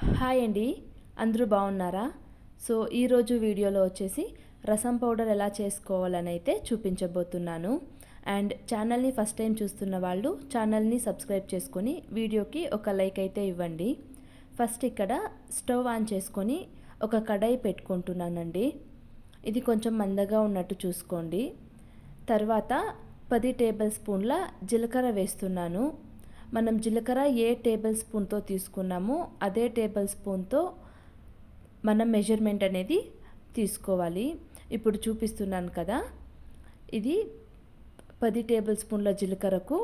Hi అండి. అందరూ బాగున్నారా? సో ఈరోజు వీడియోలో వచ్చేసి రసం పౌడర్ ఎలా చేసుకోవాలని అయితే చూపించబోతున్నాను. అండ్ ఛానల్ని ఫస్ట్ టైం చూస్తున్న వాళ్ళు ఛానల్ని సబ్స్క్రైబ్ చేసుకొని వీడియోకి ఒక లైక్ అయితే ఇవ్వండి. ఫస్ట్ ఇక్కడ స్టవ్ ఆన్ చేసుకొని ఒక కడాయి పెట్టుకుంటున్నానండి. ఇది కొంచెం మందగా ఉన్నట్టు చూసుకోండి. తర్వాత పది టేబుల్ స్పూన్ల జీలకర్ర వేస్తున్నాను. మనం జీలకర్ర ఏ టేబుల్ స్పూన్తో తీసుకున్నామో అదే టేబుల్ స్పూన్తో మనం మెజర్మెంట్ అనేది తీసుకోవాలి. ఇప్పుడు చూపిస్తున్నాను కదా. ఇది పది టేబుల్ స్పూన్ల జీలకర్రకు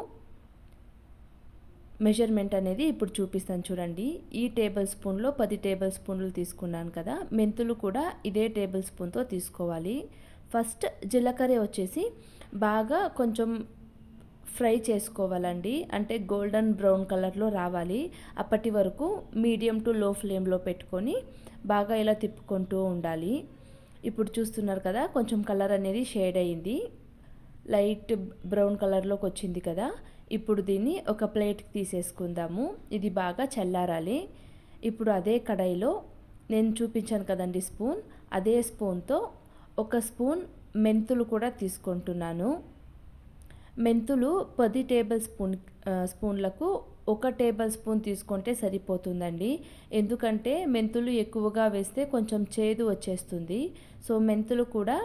మెజర్మెంట్ అనేది ఇప్పుడు చూపిస్తాను చూడండి. ఈ టేబుల్ స్పూన్లో పది టేబుల్ స్పూన్లు తీసుకున్నాను కదా. మెంతులు కూడా ఇదే టేబుల్ స్పూన్తో తీసుకోవాలి. ఫస్ట్ జీలకర్ర వచ్చేసి బాగా కొంచెం ఫ్రై చేసుకోవాలండి. అంటే గోల్డెన్ బ్రౌన్ కలర్లో రావాలి. అప్పటి వరకు మీడియం టు లో ఫ్లేమ్లో పెట్టుకొని బాగా ఇలా తిప్పుకుంటూ ఉండాలి. ఇప్పుడు చూస్తున్నారు కదా కొంచెం కలర్ అనేది షేడ్ అయింది. లైట్ బ్రౌన్ కలర్లోకి వచ్చింది కదా. ఇప్పుడు దీన్ని ఒక ప్లేట్కి తీసేసుకుందాము. ఇది బాగా చల్లారాలి. ఇప్పుడు అదే కడాయిలో నేను చూపించాను కదండి స్పూన్. అదే స్పూన్తో ఒక స్పూన్ మెంతులు కూడా తీసుకుంటున్నాను. మెంతులు పది టేబుల్ స్పూన్ స్పూన్లకు ఒక టేబుల్ స్పూన్ తీసుకుంటే సరిపోతుందండి. ఎందుకంటే మెంతులు ఎక్కువగా వేస్తే కొంచెం చేదు వచ్చేస్తుంది. సో మెంతులు కూడా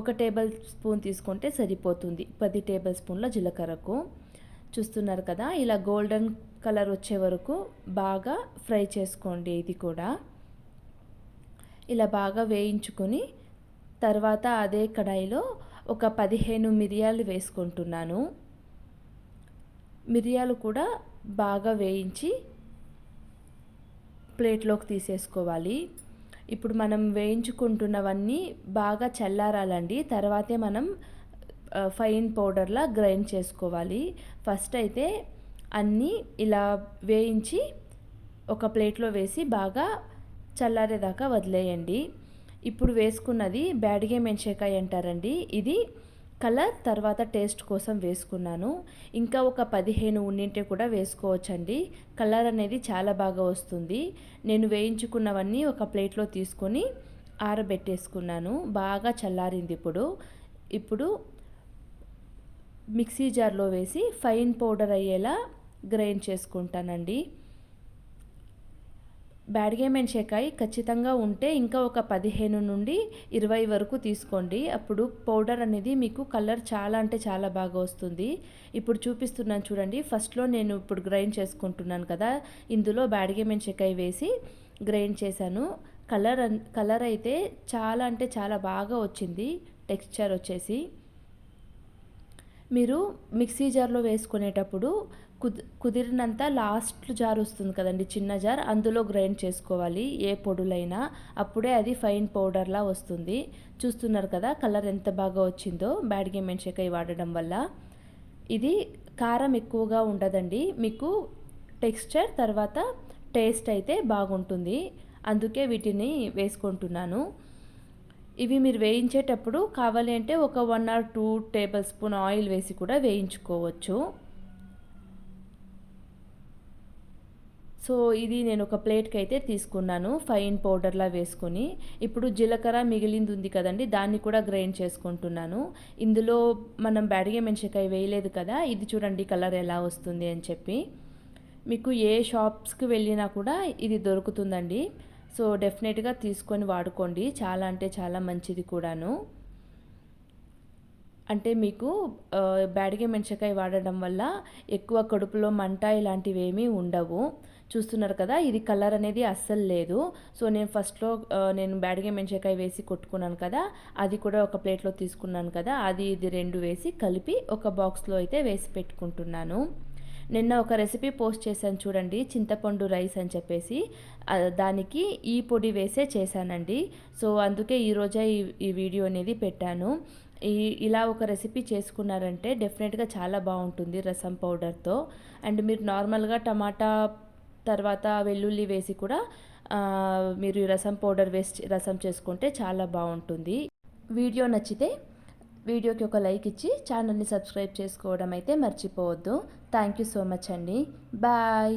ఒక టేబుల్ స్పూన్ తీసుకుంటే సరిపోతుంది పది టేబుల్ స్పూన్ల జీలకర్రకు. చూస్తున్నారు కదా ఇలా గోల్డెన్ కలర్ వచ్చే వరకు బాగా ఫ్రై చేసుకోండి ఇది కూడా. ఇలా బాగా వేయించుకొని తర్వాత అదే కడాయిలో ఒక పదిహేను మిరియాలు వేసుకుంటున్నాను. మిరియాలు కూడా బాగా వేయించి ప్లేట్లోకి తీసేసుకోవాలి. ఇప్పుడు మనం వేయించుకుంటున్నవన్నీ బాగా చల్లారాలండి. తర్వాతే మనం ఫైన్ పౌడర్లా గ్రైండ్ చేసుకోవాలి. ఫస్ట్ అయితే అన్నీ ఇలా వేయించి ఒక ప్లేట్లో వేసి బాగా చల్లారేదాకా వదిలేయండి. ఇప్పుడు వేసుకున్నది బ్యాడిగే మెంచేకాయ అంటారండి. ఇది కలర్ తర్వాత టేస్ట్ కోసం వేసుకున్నాను. ఇంకా ఒక పదిహేను ఉన్నింటే కూడా వేసుకోవచ్చండి. కలర్ అనేది చాలా బాగా వస్తుంది. నేను వేయించుకున్నవన్నీ ఒక ప్లేట్లో తీసుకొని ఆరబెట్టేసుకున్నాను. బాగా చల్లారింది ఇప్పుడు. ఇప్పుడు మిక్సీ జార్లో వేసి ఫైన్ పౌడర్ అయ్యేలా గ్రైండ్ చేసుకుంటానండి. బ్యాడ్గే మెన్షకాయ ఖచ్చితంగా ఉంటే ఇంకా ఒక పదిహేను నుండి ఇరవై వరకు తీసుకోండి. అప్పుడు పౌడర్ అనేది మీకు కలర్ చాలా అంటే చాలా బాగా వస్తుంది. ఇప్పుడు చూపిస్తున్నాను చూడండి. ఫస్ట్లో నేను ఇప్పుడు గ్రైండ్ చేసుకుంటున్నాను కదా. ఇందులో బ్యాడ్గే మెన్షకాయ వేసి గ్రైండ్ చేశాను. కలర్ కలర్ అయితే చాలా అంటే చాలా బాగా వచ్చింది. టెక్స్చర్ వచ్చేసి. మీరు మిక్సీ జార్లో వేసుకునేటప్పుడు కుదిరినంత లాస్ట్ జార్ వస్తుంది కదండి చిన్న జార్. అందులో గ్రైండ్ చేసుకోవాలి ఏ పొడులైనా. అప్పుడే అది ఫైన్ పౌడర్లా వస్తుంది. చూస్తున్నారు కదా కలర్ ఎంత బాగా వచ్చిందో బ్యాడ్గి మెన్షకాయ వాడడం వల్ల. ఇది కారం ఎక్కువగా ఉండదండి. మీకు టెక్స్చర్ తర్వాత టేస్ట్ అయితే బాగుంటుంది. అందుకే వీటిని వేసుకుంటున్నాను. ఇవి మీరు వేయించేటప్పుడు కావాలి అంటే ఒక one or two tablespoon oil వేసి కూడా వేయించుకోవచ్చు. సో ఇది నేను ఒక ప్లేట్కి అయితే తీసుకున్నాను ఫైన్ పౌడర్లా వేసుకొని. ఇప్పుడు జీలకర్ర మిగిలింది ఉంది కదండి దాన్ని కూడా గ్రైండ్ చేసుకుంటున్నాను. ఇందులో మనం బ్యాడిగే మెంచకాయ వేయలేదు కదా ఇది చూడండి కలర్ ఎలా వస్తుంది అని చెప్పి. మీకు ఏ షాప్స్కి వెళ్ళినా కూడా ఇది దొరుకుతుందండి. సో డెఫినెట్గా తీసుకొని వాడుకోండి చాలా అంటే చాలా మంచిది కూడాను. అంటే మీకు బ్యాడిగే మెంచకాయ వాడడం వల్ల ఎక్కువ కడుపులో మంట ఇలాంటివి ఏమీ ఉండవు. చూస్తున్నారు కదా ఇది కలర్ అనేది అస్సలు లేదు. సో నేను ఫస్ట్లో నేను బ్యాడిగే మెంచకాయ వేసి కొట్టుకున్నాను కదా అది కూడా ఒక ప్లేట్లో తీసుకున్నాను కదా అది ఇది రెండు వేసి కలిపి ఒక బాక్స్లో అయితే వేసి పెట్టుకుంటున్నాను. నిన్న ఒక రెసిపీ పోస్ట్ చేశాను చూడండి చింతపండు రైస్ అని చెప్పేసి. దానికి ఈ పొడి వేసే చేశానండి. సో అందుకే ఈరోజే ఈ ఈ వీడియో అనేది పెట్టాను. ఈ ఇలా ఒక రెసిపీ చేసుకున్నారంటే డెఫినెట్గా చాలా బాగుంటుంది రసం పౌడర్తో. అండ్ మీరు నార్మల్గా టమాటా తర్వాత వెల్లుల్లి వేసి కూడా మీరు రసం పౌడర్ వేసి రసం చేసుకుంటే చాలా బాగుంటుంది. వీడియో నచ్చితే వీడియోకి ఒక లైక్ ఇచ్చి ఛానల్ని సబ్స్క్రైబ్ చేసుకోవడం అయితే మర్చిపోవద్దు. థ్యాంక్ యూ సో మచ్ అండి. బాయ్.